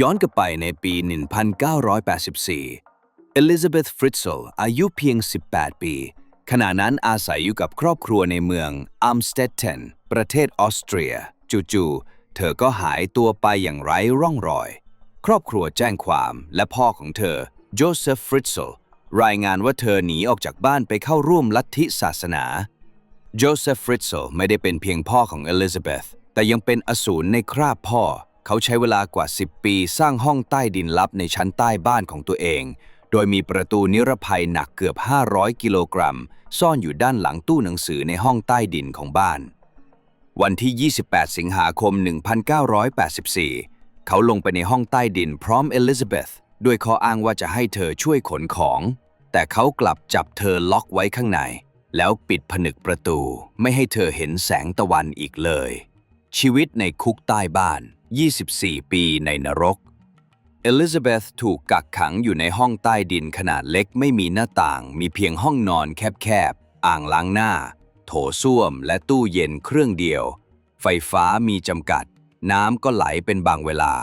ย้อนกลับไปในปี 1984 เอลิซาเบธฟริตเซลอายุเพียง 18 ปี ขณะนั้นอาศัยอยู่กับครอบครัวในเมืองอัมสเตดเทนประเทศออสเตรีย จู่ๆ เธอก็หายตัวไปอย่างไร้ร่องรอย ครอบครัวแจ้งความและพ่อของเธอ โจเซฟฟริตเซลรายงานว่าเธอหนีออกจากบ้านไปเข้าร่วมลัทธิศาสนา โจเซฟฟริตเซลไม่ได้เป็นเพียงพ่อของเอลิซาเบธแต่ยังเป็นอสูรในคราบพ่อ เขาใช้เวลากว่า 10 ปีสร้างห้องใต้ดินลับในชั้นใต้บ้านของตัวเอง โดยมีประตูนิรภัยหนักเกือบ 500 กิโลกรัม ซ่อนอยู่ด้านหลังตู้หนังสือในห้องใต้ดินของบ้าน วันที่ 28 สิงหาคม 1984 เขาลงไปในห้องใต้ดินพร้อมเอลิซาเบธด้วยข้ออ้างว่าจะให้เธอช่วยขนของ แต่เขากลับจับเธอล็อกไว้ข้างใน แล้วปิดผนึกประตู ไม่ให้เธอเห็นแสงตะวันอีกเลย ชีวิตในคุกใต้บ้าน 24 ปีในนรก เอลิซาเบธถูกกักขังอยู่ในห้องใต้ดินขนาดเล็กไม่มีหน้าต่าง มีเพียงห้องนอนแคบๆ อ่างล้างหน้า โถส้วมและตู้เย็นเครื่องเดียว ไฟฟ้ามีจำกัด น้ำก็ไหลเป็นบางเวลา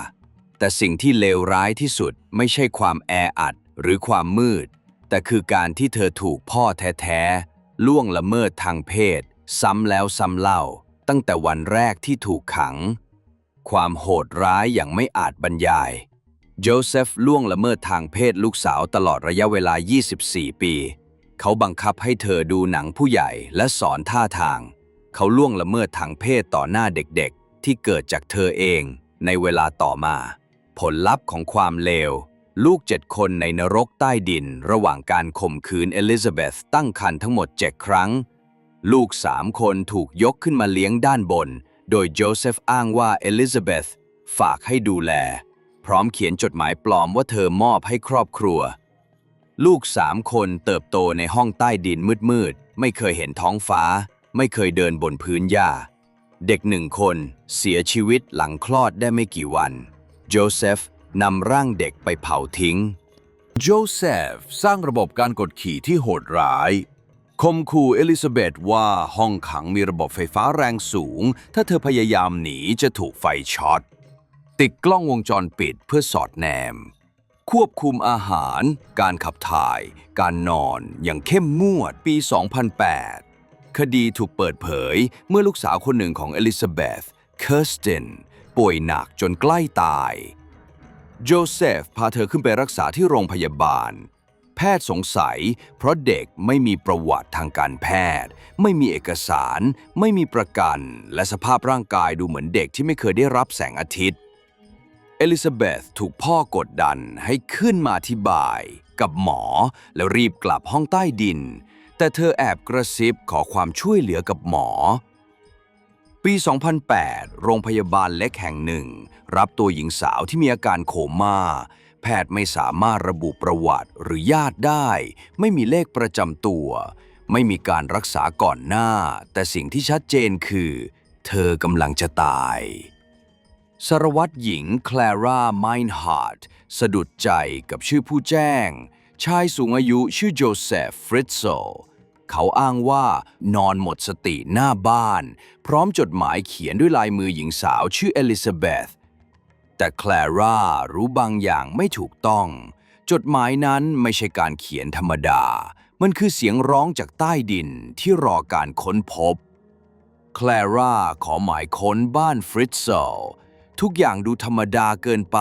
แต่สิ่งที่เลวร้ายที่สุดไม่ใช่ความแออัดหรือความมืด แต่คือการที่เธอถูกพ่อแท้ๆล่วงละเมิดทางเพศ ซ้ำแล้วซ้ำเล่า ตั้งแต่วันแรกที่ถูกขัง ความโหดร้ายอย่างไม่อาจบรรยาย โจเซฟล่วงละเมิดทางเพศลูกสาวตลอดระยะเวลา 24 ปี เขาบังคับให้เธอดูหนังผู้ใหญ่และสอนท่าทาง เขาล่วงละเมิดทางเพศต่อหน้าเด็กๆ ที่เกิดจากเธอเองในเวลาต่อมา ผลลัพธ์ของความเลว ลูกเจ็ดคนในนรกใต้ดิน ระหว่างการข่มขืนเอลิซาเบธตั้งครรภ์ทั้งหมด7ครั้ง ลูกสามคนถูกยกขึ้นมาเลี้ยงด้านบน โดยโจเซฟอ้างว่าเอลิซาเบธฝากให้ดูแล พร้อมเขียนจดหมายปลอมว่าเธอมอบให้ครอบครัว ลูกสามคนเติบโตในห้องใต้ดินมืดๆ ไม่เคยเห็นท้องฟ้า ไม่เคยเดินบนพื้นหญ้า เด็กหนึ่งคนเสียชีวิตหลังคลอดได้ไม่กี่วันโจเซฟนำร่างเด็กไปเผาทิ้งโจเซฟสร้างระบบการกดขี่ที่โหดร้าย คมขู่เอลิซาเบธว่าห้องขังมีระบบไฟฟ้าแรงสูง ถ้าเธอพยายามหนีจะถูกไฟช็อต ติดกล้องวงจรปิดเพื่อสอดแนม ควบคุมอาหาร การขับถ่าย การนอนอย่างเข้มงวดปี 2008 คดีถูกเปิดเผยเมื่อลูกสาวคนหนึ่งของเอลิซาเบธเคอร์สตินป่วยหนักจนใกล้ตาย โจเซฟพาเธอขึ้นไปรักษาที่โรงพยาบาล แพทย์สงสัย เพราะเด็กไม่มีประวัติทางการแพทย์ ไม่มีเอกสาร ไม่มีประกัน และสภาพร่างกายดูเหมือนเด็กที่ไม่เคยได้รับแสงอาทิตย์ เอลิซาเบธถูกพ่อกดดันให้ขึ้นมาอธิบาย กับหมอ แล้วรีบกลับห้องใต้ดิน แต่เธอแอบกระซิบขอความช่วยเหลือกับหมอปี 2008 โรงพยาบาลเล็กแห่งหนึ่ง รับตัวหญิงสาวที่มีอาการโคม่า แพทย์ไม่สามารถระบุประวัติหรือญาติได้ ไม่มีเลขประจำตัว ไม่มีการรักษาก่อนหน้า แต่สิ่งที่ชัดเจนคือ เธอกำลังจะตายสารวัตรหญิงแคลร่าไมน์ฮาร์ดสะดุดใจกับชื่อผู้แจ้ง ชายสูงอายุชื่อโจเซฟฟริตโซเขาอ้างว่านอนหมดสติหน้าบ้าน พร้อมจดหมายเขียนด้วยลายมือหญิงสาวชื่อเอลิซาเบธ แต่แคลร่ารู้บางอย่างไม่ถูกต้อง จดหมายนั้นไม่ใช่การเขียนธรรมดา มันคือเสียงร้องจากใต้ดินที่รอการค้นพบ แคลร่าขอหมายค้นบ้านฟริตเซลทุกอย่างดูธรรมดาเกินไป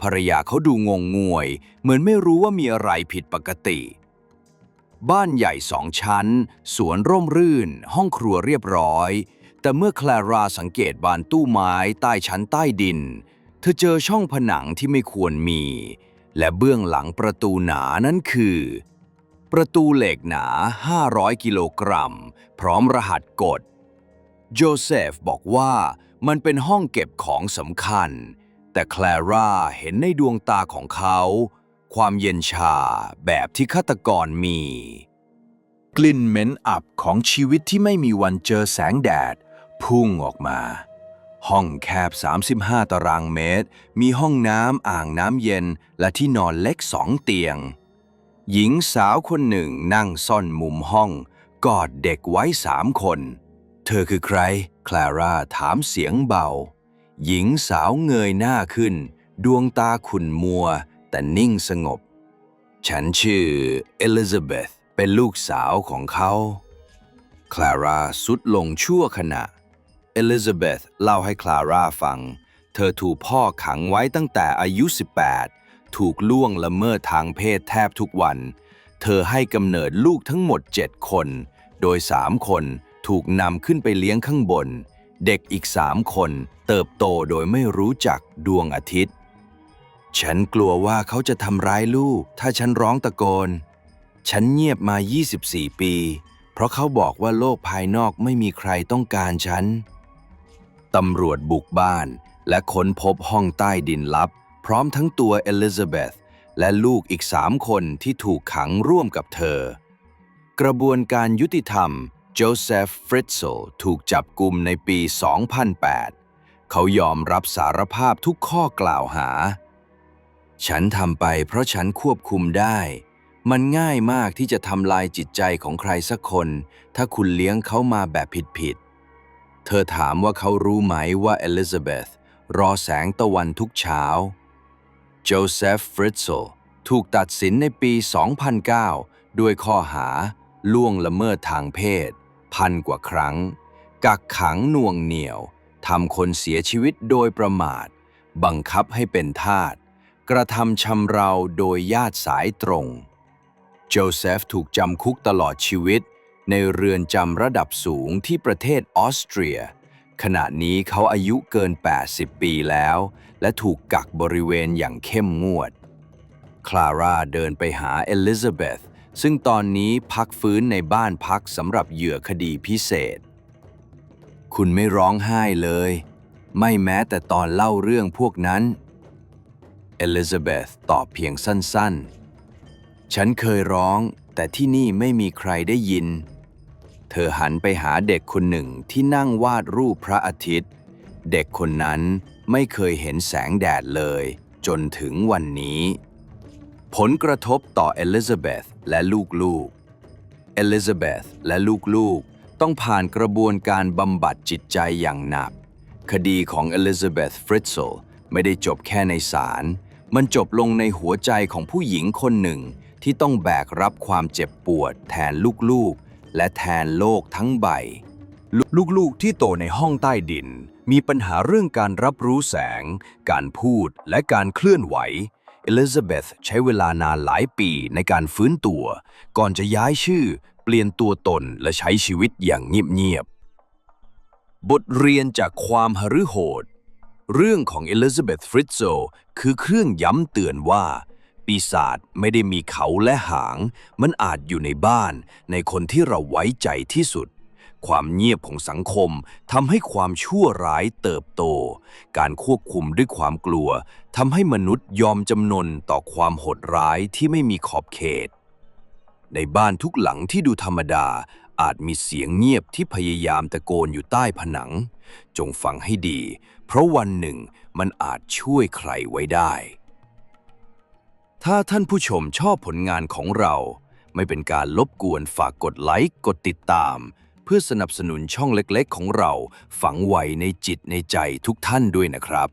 ภรรยาเขาดูงงงวย เหมือนไม่รู้ว่ามีอะไรผิดปกติ บ้านใหญ่สองชั้น สวนร่มรื่น ห้องครัวเรียบร้อย แต่เมื่อแคลราสังเกตบานตู้ไม้ใต้ชั้นใต้ดิน เธอเจอช่องผนังที่ไม่ควรมี และเบื้องหลังประตูหนานั้นคือ ประตูเหล็กหนา 500 กิโลกรัม พร้อมรหัสกฎโจเซฟบอกว่ามันเป็นห้องเก็บของสำคัญ แต่แคลร่าเห็นในดวงตาของเขา ความเย็นชาแบบที่ฆาตกรมี กลิ่นเหม็นอับของชีวิตที่ไม่มีวันเจอแสงแดด พุ่งออกมา ห้องแคบ 35 ตารางเมตร มีห้องน้ำอ่างน้ำเย็นและที่นอนเล็กสองเตียง หญิงสาวคนหนึ่งนั่งซ่อนมุมห้อง กอดเด็กไว้สามคน เธอคือใคร คลาร่าถามเสียงเบา หญิงสาวเงยหน้าขึ้น ดวงตาขุ่นมัว แต่นิ่งสงบ ฉันชื่อเอลิซาเบธเป็นลูกสาวของเขา คลาร่าสุดลงชั่วขณะ เอลิซาเบธเล่าให้คลาร่าฟัง เธอถูกพ่อขังไว้ตั้งแต่อายุ 18 ถูกล่วงละเมิดทางเพศแทบทุกวัน เธอให้กำเนิดลูกทั้งหมด 7 คน โดย 3 คนถูกนำขึ้นไปเลี้ยงข้างบน เด็กอีก3คนเติบโตโดยไม่รู้จักดวงอาทิตย์ ฉันกลัวว่าเขาจะทำร้ายลูก ถ้าฉันร้องตะโกน ฉันเงียบมา 24 ปี เพราะเขาบอกว่าโลกภายนอกไม่มีใครต้องการฉัน ตำรวจบุกบ้าน และค้นพบห้องใต้ดินลับ พร้อมทั้งตัวเอลิซาเบธและลูกอีกสามคนที่ถูกขังร่วมกับเธอ กระบวนการยุติธรรมโจเซฟฟริตเซลถูกจับกุมในปี 2008 เขายอมรับสารภาพทุกข้อกล่าวหา ฉันทำไปเพราะฉันควบคุมได้ มันง่ายมากที่จะทำลายจิตใจของใครสักคน ถ้าคุณเลี้ยงเขามาแบบผิดๆ เธอถามว่าเขารู้ไหมว่าเอลิซาเบธรอแสงตะวันทุกเช้า โจเซฟฟริตเซลถูกตัดสินในปี 2009 ด้วยข้อหา ล่วงละเมิดทางเพศ พันกว่าครั้ง กักขังน่วงเหนี่ยวทำคนเสียชีวิตโดยประมาท บังคับให้เป็นทาสกระทำชำเราโดยญาติสายตรง โจเซฟถูกจำคุกตลอดชีวิต ในเรือนจำระดับสูงที่ประเทศออสเตรีย ขณะนี้เขาอายุเกิน 80 ปีแล้ว และถูกกักบริเวณอย่างเข้มงวด คลาร่าเดินไปหาเอลิซาเบธซึ่งตอนนี้พักฟื้นในบ้านพักสำหรับเหยื่อคดีพิเศษ คุณไม่ร้องไห้เลย ไม่แม้แต่ตอนเล่าเรื่องพวกนั้น เอลิซาเบธตอบเพียงสั้นๆ ฉันเคยร้อง แต่ที่นี่ไม่มีใครได้ยิน เธอหันไปหาเด็กคนหนึ่งที่นั่งวาดรูปพระอาทิตย์ เด็กคนนั้นไม่เคยเห็นแสงแดดเลย จนถึงวันนี้ ผลกระทบต่อเอลิซาเบธและลูกๆ เอลิซาเบธและลูกๆ ต้องผ่านกระบวนการบำบัดจิตใจอย่างหนัก คดีของเอลิซาเบธฟริตเซลไม่ได้จบแค่ในศาลมันจบลงในหัวใจของผู้หญิงคนหนึ่ง ที่ต้องแบกรับความเจ็บปวด แทนลูกๆ และแทนโลกทั้งใบ ลูกๆที่โตในห้องใต้ดิน มีปัญหาเรื่องการรับรู้แสง การพูดและการเคลื่อนไหวเอลิซาเบธใช้เวลานานหลายปีในการฟื้นตัว ก่อนจะย้ายชื่อ เปลี่ยนตัวตนและใช้ชีวิตอย่างเงียบๆ บทเรียนจากความหฤโหด เรื่องของเอลิซาเบธฟริตโซคือเครื่องย้ำเตือนว่า ปีศาจไม่ได้มีเขาและหาง มันอาจอยู่ในบ้าน ในคนที่เราไว้ใจที่สุด ความเงียบของสังคมทำให้ความชั่วร้ายเติบโต การควบคุมด้วยความกลัวทำให้มนุษย์ยอมจำนนต่อความโหดร้ายที่ไม่มีขอบเขต ในบ้านทุกหลังที่ดูธรรมดาอาจมีเสียงเงียบที่พยายามตะโกนอยู่ใต้ผนัง จงฟังให้ดี เพราะวันหนึ่งมันอาจช่วยใครไว้ได้ ถ้าท่านผู้ชมชอบผลงานของเรา ไม่เป็นการลบกวนฝากกดไลค์กดติดตาม เพื่อสนับสนุนช่องเล็กๆ ของเราฝังไว้ในจิตในใจทุกท่านด้วยนะครับ